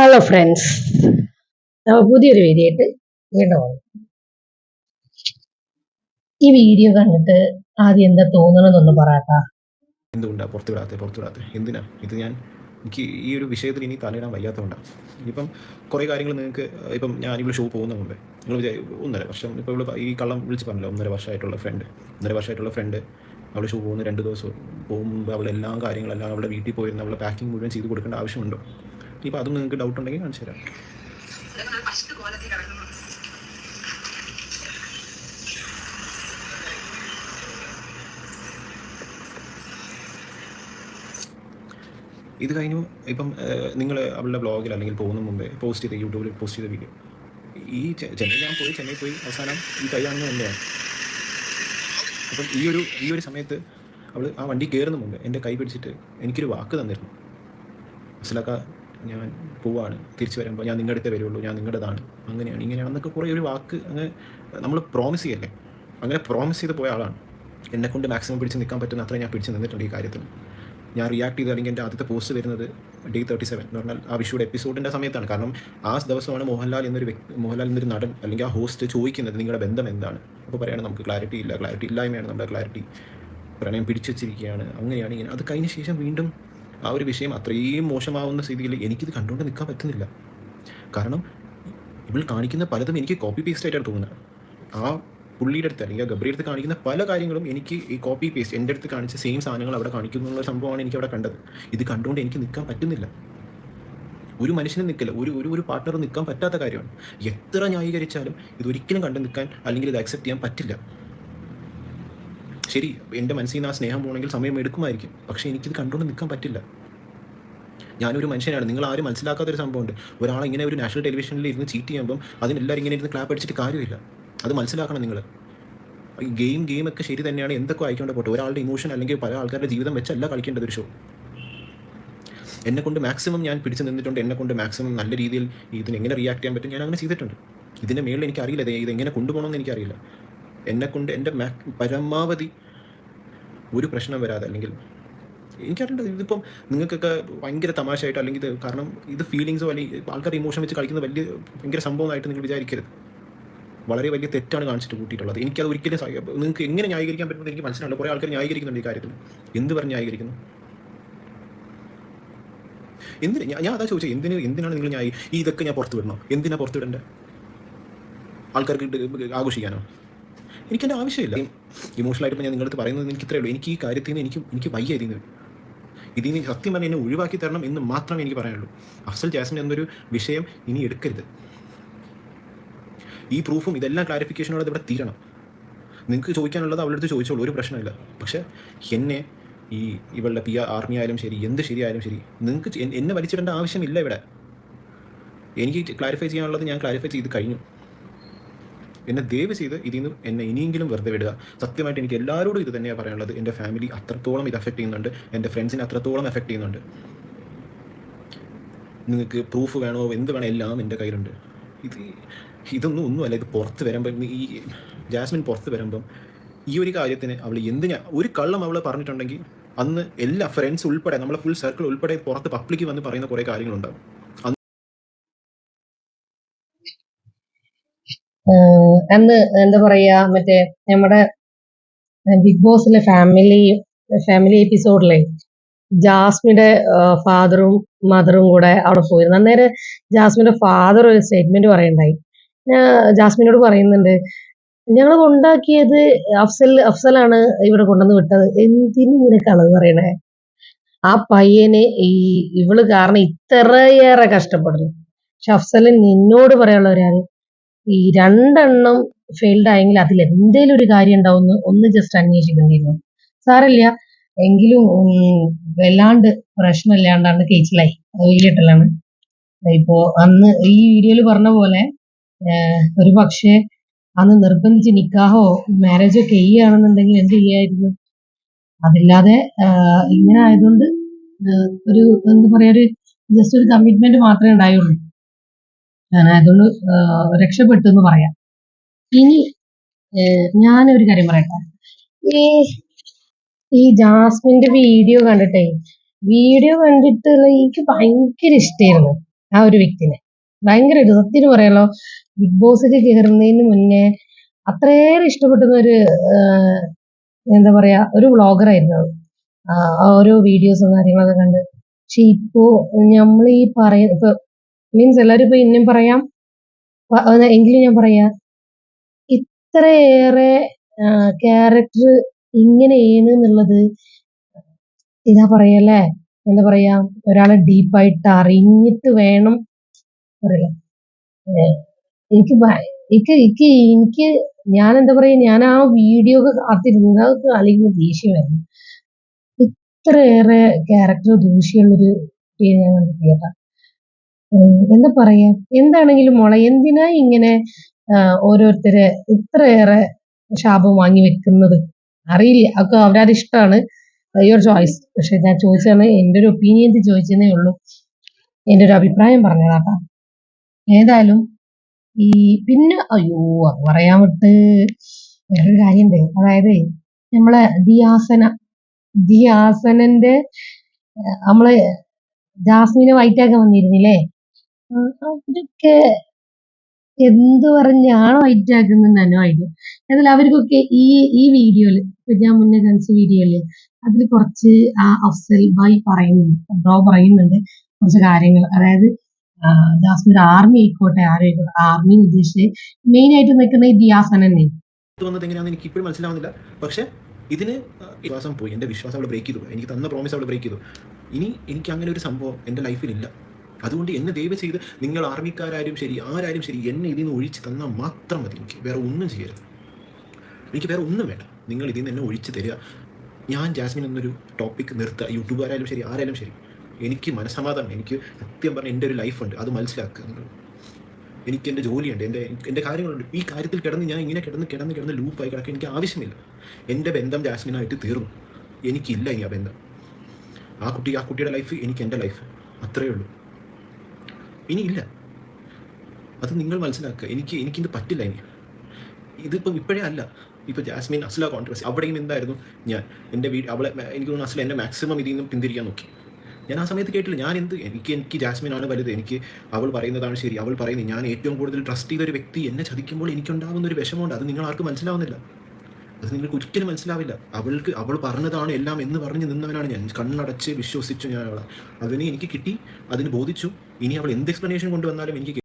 Hello friends നമ്മൾ പുതിയൊരു video ആയിട്ട് വീണ്ടും ഈ വീഡിയോ കണ്ടിട്ട് ആദ്യം എന്താ തോന്നണമെന്നൊന്ന് പറയട്ടാ. എന്തുകൊണ്ടാ? പുറത്തു വിടാത്തെ പുറത്തു വിടാത്തെ. എന്തിനാ? ഇത് ഞാൻ എനിക്ക് ഈ ഒരു വിഷയത്തിൽ ഇനി തലയിടാൻ വയ്യാത്തതുകൊണ്ടാണ് ഇപ്പം കുറേ കാര്യങ്ങൾ നിങ്ങൾക്ക് ഇപ്പം ഞാൻ ഇവിടെ ഷോ പോകുന്ന മുമ്പേ നിങ്ങൾ വിചാരിക്കും ഒന്നര വർഷം ഇപ്പോൾ ഇവിടെ ഈ കള്ളം വിളിച്ച് പറഞ്ഞല്ലോ ഒന്നര വർഷമായിട്ടുള്ള ഫ്രണ്ട് ഒന്നര വർഷമായിട്ടുള്ള ഫ്രണ്ട് അവൾ ഷോ പോകുന്ന രണ്ട് ദിവസം പോകുമ്പോൾ അവളെല്ലാം കാര്യങ്ങളെല്ലാം അവളുടെ വീട്ടിൽ പോയിരുന്ന അവളെ പാക്കിംഗ് മുഴുവൻ ചെയ്ത് കൊടുക്കേണ്ട ആവശ്യമുണ്ടോ? ഇനിയിപ്പോൾ അതും നിങ്ങൾക്ക് ഡൗട്ട് ഉണ്ടെങ്കിൽ കാണിച്ചു തരാം. ഇത് കഴിഞ്ഞു ഇപ്പം നിങ്ങൾ അവളുടെ ബ്ലോഗിൽ അല്ലെങ്കിൽ പോകുന്ന മുമ്പേ പോസ്റ്റ് ചെയ്ത യൂട്യൂബിൽ പോസ്റ്റ് ചെയ്ത വീഡിയോ ഈ ചെന്നൈ ഞാൻ പോയി ചെന്നൈ പോയി. അവസാനം ഈ കൈയാണെന്ന് തന്നെയാണ് അപ്പം ഈ ഒരു ഈ ഒരു സമയത്ത് അവൾ ആ വണ്ടി കയറുന്ന മുമ്പ് എന്റെ കൈ പിടിച്ചിട്ട് എനിക്കൊരു വാക്ക് തന്നിരുന്നു. മനസ്സിലാക്ക? ഞാൻ പോവാണ്. തിരിച്ചു വരുമ്പോൾ ഞാൻ നിങ്ങളുടെ അടുത്തേ വരുള്ളൂ ഞാൻ നിങ്ങളുടേതാണ് അങ്ങനെയാണ്. ഇങ്ങനെയാണെന്നൊക്കെ കുറേ ഒരു വാക്ക് അങ്ങ് നമ്മൾ പ്രോമിസ് ചെയ്യല്ലേ? അങ്ങനെ പ്രോമിസ് ചെയ്ത് പോയ ആളാണ്. എന്നെക്കൊണ്ട് മാക്സിമം പിടിച്ച് നിൽക്കാൻ പറ്റുന്ന അത്ര ഞാൻ പിടിച്ച് നിന്നിട്ടുണ്ട് ഈ കാര്യത്തിൽ ഞാൻ റിയാക്ട് ചെയ്ത് അല്ലെങ്കിൽ എന്റെ ആദ്യത്തെ പോസ്റ്റ് വരുന്നത് ഡേ തേർട്ടി സെവൻ എന്ന് പറഞ്ഞാൽ ആ വിഷുയുടെ എപ്പിസോഡിന്റെ സമയത്താണ്. കാരണം ആ ദിവസമാണ് മോഹൻലാൽ എന്നൊരു വ്യക്തി മോഹൻലാൽ എന്നൊരു നടൻ അല്ലെങ്കിൽ ആ ഹോസ്റ്റ് ചോദിക്കുന്നത് നിങ്ങളുടെ ബന്ധം എന്താണ്? അപ്പോൾ പറയുകയാണ് നമുക്ക് ക്ലാരിറ്റി ഇല്ല ക്ലാരിറ്റി ഇല്ലായ്മയാണ് നമ്മുടെ ക്ലാരിറ്റി പ്രണയം പിടിച്ചു വെച്ചിരിക്കുകയാണ് അങ്ങനെയാണ് ഇങ്ങനെ. അത് കഴിഞ്ഞ ശേഷം വീണ്ടും ആ ഒരു വിഷയം അത്രയും മോശമാവുന്ന സ്ഥിതിയിൽ എനിക്കിത് കണ്ടുകൊണ്ട് നിൽക്കാൻ പറ്റുന്നില്ല. കാരണം ഇവൾ കാണിക്കുന്ന പലതും എനിക്ക് കോപ്പി പേസ്റ്റ് ആയിട്ടാണ് തോന്നുന്നത്. ആ പുള്ളിയുടെ അടുത്ത് അല്ലെങ്കിൽ ഗബ്രിയുടെ അടുത്ത് കാണിക്കുന്ന പല കാര്യങ്ങളും എനിക്ക് ഈ കോപ്പി പേസ്റ്റ് എന്റെ അടുത്ത് കാണിച്ച സെയിം സാധനങ്ങൾ അവിടെ കാണിക്കുന്നു എന്നുള്ള സംഭവമാണ് എനിക്ക് അവിടെ കണ്ടത്. ഇത് കണ്ടുകൊണ്ട് എനിക്ക് നിൽക്കാൻ പറ്റുന്നില്ല. ഒരു മനുഷ്യനും നിൽക്കില്ല. ഒരു ഒരു ഒരു പാർട്ട്ണർ നിൽക്കാൻ പറ്റാത്ത കാര്യമാണ്. എത്ര ന്യായീകരിച്ചാലും ഇതൊരിക്കലും കണ്ടു നിൽക്കാൻ അല്ലെങ്കിൽ ഇത് അക്സെപ്റ്റ് ചെയ്യാൻ പറ്റില്ല. ശരി എന്റെ മനസ്സിൽ നിന്ന് ആ സ്നേഹം പോകണമെങ്കിൽ സമയം എടുക്കുമായിരിക്കും. പക്ഷെ എനിക്കിത് കണ്ടുകൊണ്ട് നിൽക്കാൻ പറ്റില്ല. ഞാനൊരു മനുഷ്യനാണ്. നിങ്ങൾ ആരും മനസ്സിലാക്കാത്തൊരു സംഭവമുണ്ട്. ഒരാളെ ഇങ്ങനെ ഒരു നാഷണൽ ടെലിവിഷനിൽ ഇരുന്ന് ചീറ്റ് ചെയ്യുമ്പം അതിനെല്ലാവരും ഇങ്ങനെ ഇരുന്ന് ക്ലാപ്പ് അടിച്ചിട്ട് കാര്യമില്ല. അത് മനസ്സിലാക്കണം നിങ്ങൾ. ഗെയിം ഗെയിം ഒക്കെ ശരി തന്നെയാണ്. എന്തൊക്കെ ആയിക്കൊണ്ട് പോട്ടെ. ഒരാളുടെ ഇമോഷൻ അല്ലെങ്കിൽ പല ആൾക്കാരുടെ ജീവിതം വെച്ചല്ല കളിക്കേണ്ടത് ഒരു ഷോ എന്നെ കൊണ്ട് മാക്സിമം ഞാൻ പിടിച്ചു നിന്നിട്ടുണ്ട്. എന്നെ കൊണ്ട് മാക്സിമം നല്ല രീതിയിൽ ഇതിന് എങ്ങനെ റിയാക്ട് ചെയ്യാൻ പറ്റും? ഞാൻ അങ്ങനെ ചെയ്തിട്ടുണ്ട്. ഇതിന്റെ മേളിൽ എനിക്കറിയില്ല. ഇത് ഇത് എങ്ങനെ കൊണ്ടുപോകണമെന്ന് എനിക്കറിയില്ല. എന്നെ കൊണ്ട് എന്റെ പരമാവധി ഒരു പ്രശ്നം വരാതെ അല്ലെങ്കിൽ എനിക്കറിയേണ്ടത് ഇതിപ്പം നിങ്ങൾക്കൊക്കെ ഭയങ്കര തമാശയായിട്ട് അല്ലെങ്കിൽ ഇത് കാരണം ഇത് ഫീലിങ്സോ അല്ലെങ്കിൽ ആൾക്കാർ ഇമോഷൻ വെച്ച് കളിക്കുന്ന വലിയ ഭയങ്കര സംഭവമായിട്ട് നിങ്ങൾ വിചാരിക്കരുത്. വളരെ വലിയ തെറ്റാണ് കാണിച്ചിട്ട് കൂട്ടിയിട്ടുള്ളത്. എനിക്കത് ഒരിക്കലും നിങ്ങൾക്ക് എങ്ങനെ ന്യായീകരിക്കാൻ പറ്റുന്നത് എനിക്ക് മനസ്സിലാണ് കുറേ ആൾക്കാർ ന്യായീകരിക്കുന്നുണ്ട് ഈ കാര്യത്തിൽ. എന്ത് പറഞ്ഞ് ന്യായീകരിക്കുന്നു? എന്തിന് ഞാൻ അതാ ചോദിച്ചത് എന്തിന് എന്തിനാണ് നിങ്ങൾ ന്യായി ഈ ഇതൊക്കെ ഞാൻ പുറത്തു വിടണോ? എന്തിനാ പുറത്ത് വിടേണ്ടത് ആൾക്കാർക്ക് ആഘോഷിക്കാനോ? എനിക്കെന്റെ ആവശ്യമില്ല. ഇമോഷണലായിട്ട് ഞാൻ നിങ്ങളുടെ പറയുന്നത് എനിക്ക് ഇത്രയേ ഉള്ളൂ. എനിക്ക് ഈ കാര്യത്തിൽ നിന്ന് എനിക്ക് എനിക്ക് വയ്യ ഇതിൽ നിന്ന് ഇതിൽ നിന്ന് സത്യം പറഞ്ഞ് എന്നെ ഒഴിവാക്കി തരണം എന്ന് മാത്രമേ എനിക്ക് പറയാനുള്ളൂ. അഫ്സൽ ജാസ്മിൻ എന്നൊരു വിഷയം ഇനി എടുക്കരുത്. ഈ പ്രൂഫും ഇതെല്ലാം ക്ലാരിഫിക്കേഷനോടെ ഇവിടെ തീരണം. നിങ്ങൾക്ക് ചോദിക്കാനുള്ളത് അവളുടെ അടുത്ത് ചോദിച്ചോളൂ. ഒരു പ്രശ്നമില്ല. പക്ഷേ എന്നെ ഈ ഇവളുടെ പി ആർമി ആയാലും ശരി എന്ത് ശരിയായാലും ശരി നിങ്ങൾക്ക് എന്നെ വലിച്ചിടേണ്ട ആവശ്യമില്ല ഇവിടെ. എനിക്ക് ക്ലാരിഫൈ ചെയ്യാനുള്ളത് ഞാൻ ക്ലാരിഫൈ ചെയ്ത് കഴിഞ്ഞു. എന്നെ ദയവ് ചെയ്ത് ഇതിൽ നിന്ന് എന്നെ ഇനിയെങ്കിലും വെറുതെ വിടുക. സത്യമായിട്ട് എനിക്ക് എല്ലാവരോടും ഇത് തന്നെയാണ് പറയാനുള്ളത്. എന്റെ ഫാമിലി അത്രത്തോളം ഇത് അഫക്റ്റ് ചെയ്യുന്നുണ്ട്. എന്റെ ഫ്രണ്ട്സിനെ അത്രത്തോളം എഫക്റ്റ് ചെയ്യുന്നുണ്ട്. നിങ്ങൾക്ക് പ്രൂഫ് വേണോ? എന്ത് വേണോ? എല്ലാം എന്റെ കയ്യിലുണ്ട്. ഇത് ഇതൊന്നും ഒന്നുമല്ല ഇത് പുറത്ത് വരുമ്പം ഈ ജാസ്മിൻ പുറത്ത് വരുമ്പം ഈ ഒരു കാര്യത്തിന് അവൾ എന്ത് ഞാൻ ഒരു കള്ളം അവൾ പറഞ്ഞിട്ടുണ്ടെങ്കിൽ അന്ന് എല്ലാ ഫ്രണ്ട്സ് ഉൾപ്പെടെ നമ്മളെ ഫുൾ സർക്കിൾ ഉൾപ്പെടെ പുറത്ത് പബ്ലിക്ക് വന്ന് പറയുന്ന കുറേ കാര്യങ്ങളുണ്ടാവും. അന്ന് എന്താ പറയാ മറ്റേ നമ്മുടെ ബിഗ് ബോസിലെ ഫാമിലി ഫാമിലി എപ്പിസോഡിലെ ജാസ്മിന്റെ ഫാദറും മദറും കൂടെ അവിടെ പോയിരുന്നു. അന്നേരം ജാസ്മിന്റെ ഫാദർ ഒരു സ്റ്റേറ്റ്മെന്റ് പറയണ്ടായി. ഞാൻ ജാസ്മിനോട് പറയുന്നുണ്ട് ഞങ്ങൾ കൊണ്ടാക്കിയത് അഫ്സൽ അഫ്സലാണ് ഇവിടെ കൊണ്ടുവന്ന് വിട്ടത്. എന്തിനു കളവ് പറയണേ? ആ പയ്യന് ഈ ഇവൾ കാരണം ഇത്രയേറെ കഷ്ടപ്പെടുന്നു. പക്ഷെ അഫ്സൽ നിന്നോട് പറയാനുള്ള ഒരു ഈ രണ്ടെണ്ണം ഫെയിൽഡ് ആയെങ്കിൽ അതിൽ എന്തെങ്കിലും ഒരു കാര്യം ഉണ്ടാവുമെന്ന് ഒന്ന് ജസ്റ്റ് അന്വേഷിക്കേണ്ടിയിരുന്നു സാറില്ല എങ്കിലും വല്ലാണ്ട് പ്രശ്നമില്ലാണ്ടാണ് കേച്ചിലായി. വീട്ടിലാണ് ഇപ്പോ അന്ന് ഈ വീഡിയോയിൽ പറഞ്ഞ പോലെ ഒരു പക്ഷേ അന്ന് നിർബന്ധിച്ച് നിക്കാഹോ മാരേജോ ഒക്കെ ചെയ്യുകയാണെന്നുണ്ടെങ്കിൽ എന്ത് ചെയ്യായിരുന്നു? അതില്ലാതെ ഇങ്ങനെ ആയതുകൊണ്ട് ഒരു എന്താ പറയാ ഒരു ജസ്റ്റ് ഒരു കമ്മിറ്റ്മെന്റ് മാത്രമേ ഉണ്ടായുള്ളൂ. അങ്ങനെ അതൊന്ന് രക്ഷപ്പെട്ടു എന്ന് പറയാം. ഇനി ഞാൻ ഞാനൊരു കാര്യം പറയട്ടെ. ഈ ഈ ജാസ്മിന്റെ വീഡിയോ കണ്ടിട്ടേ വീഡിയോ കണ്ടിട്ടുള്ള എനിക്ക് ഭയങ്കര ഇഷ്ടമായിരുന്നു ആ ഒരു വ്യക്തിനെ. ഭയങ്കര സത്യം പറയാലോ ബിഗ് ബോസിൽ കയറുന്നതിന് മുന്നേ അത്രയേറെ ഇഷ്ടപ്പെടുന്ന ഒരു എന്താ പറയാ ഒരു വ്ളോഗറായിരുന്നു അത്. ആ, ഓരോ വീഡിയോസും കാര്യങ്ങളൊക്കെ കണ്ട്. പക്ഷെ ഇപ്പോ നമ്മൾ ഈ പറയുന്ന ഇപ്പൊ മീൻസ് എല്ലാവരും ഇപ്പൊ ഇന്നും പറയാം. എങ്കിലും ഞാൻ പറയാ. ഇത്രയേറെ ക്യാരക്ടർ ഇങ്ങനെയാണ് എന്നുള്ളത് ഇതാ പറയല്ലേ എന്താ പറയാ? ഒരാളെ ഡീപ്പായിട്ട് അറിഞ്ഞിട്ട് വേണം പറയാ. ഏഹ് എനിക്ക് എനിക്ക് എനിക്ക് എനിക്ക് ഞാൻ എന്താ പറയാ? ഞാൻ ആ വീഡിയോ ഒക്കെ കാത്തിരുന്നു അത് അല്ലെങ്കിൽ ദേഷ്യമായിരുന്നു. ഇത്രയേറെ ക്യാരക്ടർ ദൂഷ്യമുള്ളൊരു ഞാൻ കണ്ടിട്ടില്ല എന്താ പറയാ? എന്താണെങ്കിലും മോളെ എന്തിനാ ഇങ്ങനെ ഓരോരുത്തര് ഇത്രയേറെ ശാപം വാങ്ങി വെക്കുന്നത്? അറിയില്ല. അതൊക്കെ അവരവരുടെ ഇഷ്ടമാണ്. യുവർ ചോയ്സ് പക്ഷെ ഞാൻ ചോദിച്ചാണ് എന്റെ ഒരു ഒപ്പീനിയൻ ചോദിച്ചതേ ഉള്ളൂ. എന്റെ ഒരു അഭിപ്രായം പറഞ്ഞതാട്ടാ ഏതായാലും ഈ പിന്നെ അയ്യോ അത് പറയാൻ വിട്ട് വേറൊരു കാര്യണ്ട്. അതായത് നമ്മളെ ദിയാസന ദിയാസനന്റെ നമ്മൾ ജാസ്മിനെ വൈറ്റാക്കാൻ വന്നിരുന്നില്ലേ? അവരൊക്കെ എന്ത് പറഞ്ഞാണ് വൈറ്റാക്കുന്നത് എന്നോ ഐഡിയ എന്നാൽ അവർക്കൊക്കെ ഈ ഈ വീഡിയോയിൽ ഇപ്പൊ ഞാൻ മുന്നേ കാണിച്ച വീഡിയോയിൽ അതിൽ കുറച്ച് ആ അഫ്സൽ ഭായി പറയുന്നുണ്ട് ബ്രോ പറയുന്നുണ്ട് കുറച്ച് കാര്യങ്ങൾ. അതായത് ജാസ്മിൻ ആർമി ആയിക്കോട്ടെ ആരും ആർമി ഉദ്ദേശിച്ച് മെയിൻ ആയിട്ട് നിൽക്കുന്ന ഈ ദിയാസൻ തന്നെ. എനിക്ക് മനസ്സിലാവുന്നില്ല. പക്ഷേ ഇതിന് വിശ്വാസം പോയി. എന്റെ വിശ്വാസം അവൾ ബ്രേക്ക് ചെയ്തു. എനിക്ക് തന്ന പ്രോമിസ് അവൾ ബ്രേക്ക് ചെയ്തു. ഇനി എനിക്ക് അങ്ങനെ ഒരു സംഭവം എന്റെ ലൈഫിലില്ല അതുകൊണ്ട് എന്നെ ദയവ് ചെയ്ത് നിങ്ങൾ ആർമിക്കാരും ശരി ആരാരും ശരി എന്നെ ഇതിൽ നിന്ന് ഒഴിച്ച് തന്നാൽ മാത്രം മതി എനിക്ക്. വേറെ ഒന്നും ചെയ്യരുത്. എനിക്ക് വേറെ ഒന്നും വേണ്ട. നിങ്ങൾ ഇതിൽ നിന്ന് എന്നെ ഒഴിച്ച് തരിക. ഞാൻ ജാസ്മിൻ എന്നൊരു ടോപ്പിക് നിർത്തുക. യൂട്യൂബുകാരായാലും ശരി ആരായാലും ശരി. എനിക്ക് മനസ്സമാധാനം എനിക്ക് സത്യം പറഞ്ഞ എന്റെ ഒരു ലൈഫുണ്ട് അത് മനസ്സിലാക്കുക നിങ്ങൾ. എനിക്ക് എന്റെ ജോലിയുണ്ട്. എന്റെ എന്റെ കാര്യങ്ങളുണ്ട്. ഈ കാര്യത്തിൽ കിടന്ന് ഞാൻ ഇങ്ങനെ കിടന്ന് കിടന്ന് കിടന്ന് ലൂപ്പായി കിടക്കാൻ എനിക്ക് ആവശ്യമില്ല. എന്റെ ബന്ധം ജാസ്മിനായിട്ട് തീർന്നു. എനിക്കില്ല ഇനി ആ ബന്ധം. ആ കുട്ടി ആ കുട്ടിയുടെ ലൈഫ് എനിക്ക് എന്റെ ലൈഫ് അത്രയേ ഉള്ളൂ. ഇനിയില്ല. അത് നിങ്ങൾ മനസ്സിലാക്കുക. എനിക്ക് എനിക്കിത് പറ്റില്ല ഇനി. ഇതിപ്പം ഇപ്പോഴേ അല്ല. ഇപ്പോൾ ജാസ്മിൻ അസ്ല കോൺട്രവേഴ്സി അവിടെയും എന്തായിരുന്നു? ഞാൻ എന്റെ വീട് അവളെ എനിക്ക് തോന്നുന്നു അസ്ല എന്റെ മാക്സിമം ഇതിൽ നിന്നും പിന്തിരിക്കാൻ നോക്കി. ഞാൻ ആ സമയത്ത് കേട്ടില്ല. ഞാൻ എന്ത് എനിക്ക് എനിക്ക് ജാസ്മിനാണ് വലുത്. എനിക്ക് അവൾ പറയുന്നതാണ് ശരി. അവൾ പറയുന്നത് ഞാൻ ഏറ്റവും കൂടുതൽ ട്രസ്റ്റ് ചെയ്ത ഒരു വ്യക്തി എന്നെ ചതിക്കുമ്പോൾ എനിക്കുണ്ടാകുന്ന ഒരു വിഷമമുണ്ട്. അത് നിങ്ങൾ ആർക്കും മനസ്സിലാവുന്നില്ല. അത് നിങ്ങൾക്ക് ഒരിക്കലും മനസ്സിലാവില്ല. അവൾക്ക് അവൾ പറഞ്ഞതാണ് എല്ലാം എന്ന് പറഞ്ഞ് നിന്നവനാണ് ഞാൻ. കണ്ണടച്ച് വിശ്വസിച്ചു ഞാൻ അവളെ. അതിനെ എനിക്ക് കിട്ടി. അതിന് ബോധിച്ചു. ഇനി അവൾ എന്ത് എക്സ്പ്ലനേഷൻ കൊണ്ടുവന്നാലും എനിക്ക്